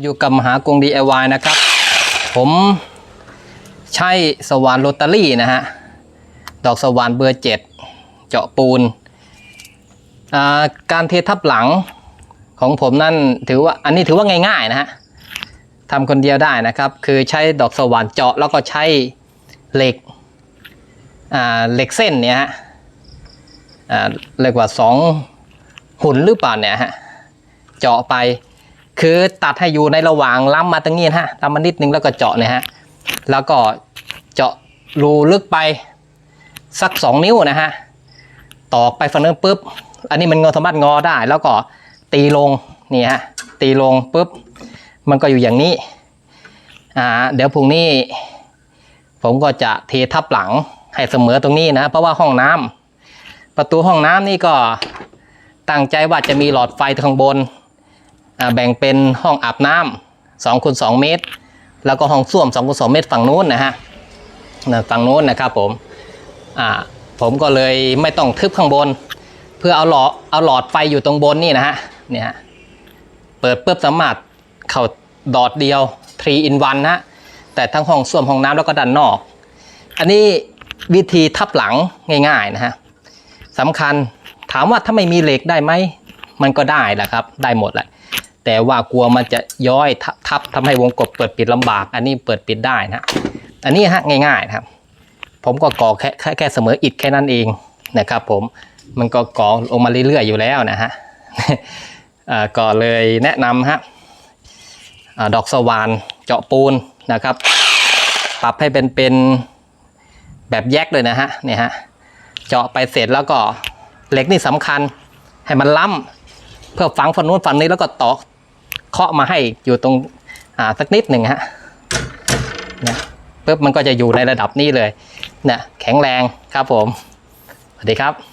อยู่กับมหากรุง DIY นะครับ ผมใช้สว่านโรตารี่นะฮะ ดอกสว่านเบอร์เจ็ดเจาะปูน การเททับหลังของผมนั่นถือว่าอันนี้ถือว่าง่ายๆนะฮะทำคนเดียวได้นะครับ คือใช้ดอกสว่านเจาะแล้วก็ใช้เหล็กเหล็กเส้นเนี่ยฮะเรียกว่าสองหุ่นหรือเปล่าเนี่ยฮะ เจาะไป คือตัดให้อยู่ในระหว่างล้ำมาตรงนี้ฮะล้ำมานิดนึงแล้วก็เจาะเนี่ยฮะแล้วก็เจาะรูลึกไปสักสองนิ้วนะฮะตอกไปฟันเนอร์ปุ๊บ อันนี้มันงอสามารถงอได้ แล้วก็ตีลงนี่ฮะตีลงปุ๊บ มันก็อยู่อย่างนี้อ่าเดี๋ยวพรุ่งนี้ ผมก็จะเททับหลังให้เสมอตรงนี้นะ เพราะว่าห้องน้ำประตูห้องน้ำนี่ก็ตั้งใจว่าจะมีหลอดไฟข้างบน แบ่งเป็นห้องอาบน้ำสองคูณสองเมตร แล้วก็ห้องส้วมสองคูณสองเมตรฝั่งนู้นนะฮะฝั่งนู้นนะครับผมผมก็เลยไม่ต้องทึบข้างบน เพื่อเอาหลอดเอาหลอดไฟอยู่ตรงบนนี่นะฮะเนี่ยฮะเปิดเปุ๊บสามารถเข้าดอดเดียว 3 in 1นะฮะแต่ทั้งห้องส้วมห้องน้ำแล้วก็ด้านนอก อันนี้วิธีทับหลังง่ายๆนะฮะสำคัญถามว่าถ้าไม่มีเหล็กได้ไหม มันก็ได้แหละครับ ได้หมดแหละ แต่ว่ากลัวมันจะย้อยทับทับทำให้วงกบเปิดปิดลำบาก อันนี้เปิดปิดได้นะอันนี้ฮะง่ายๆนะครับ ผมก็ก่อแค่แค่เสมออิฐแค่นั้นเองนะครับ ผมมันก็ก่อลงมาเรื่อยๆอยู่แล้วนะฮะอ่าก็เลยแนะนำฮะดอกสว่านเจาะปูนนะครับ ปรับให้เป็นเป็นแบบแยกเลยนะฮะเนี่ยฮะเจาะไปเสร็จแล้วก็เหล็กนี่สำคัญให้มันล้ำเพื่อฝังฝั่งนู้นฝั่งนี้แล้วก็ตอก เคาะมาให้อยู่ตรงอ่าสักนิดหนึ่งฮะนะปุ๊บมันก็จะอยู่ในระดับนี้เลยเนี่ยแข็งแรงครับผม สวัสดีครับ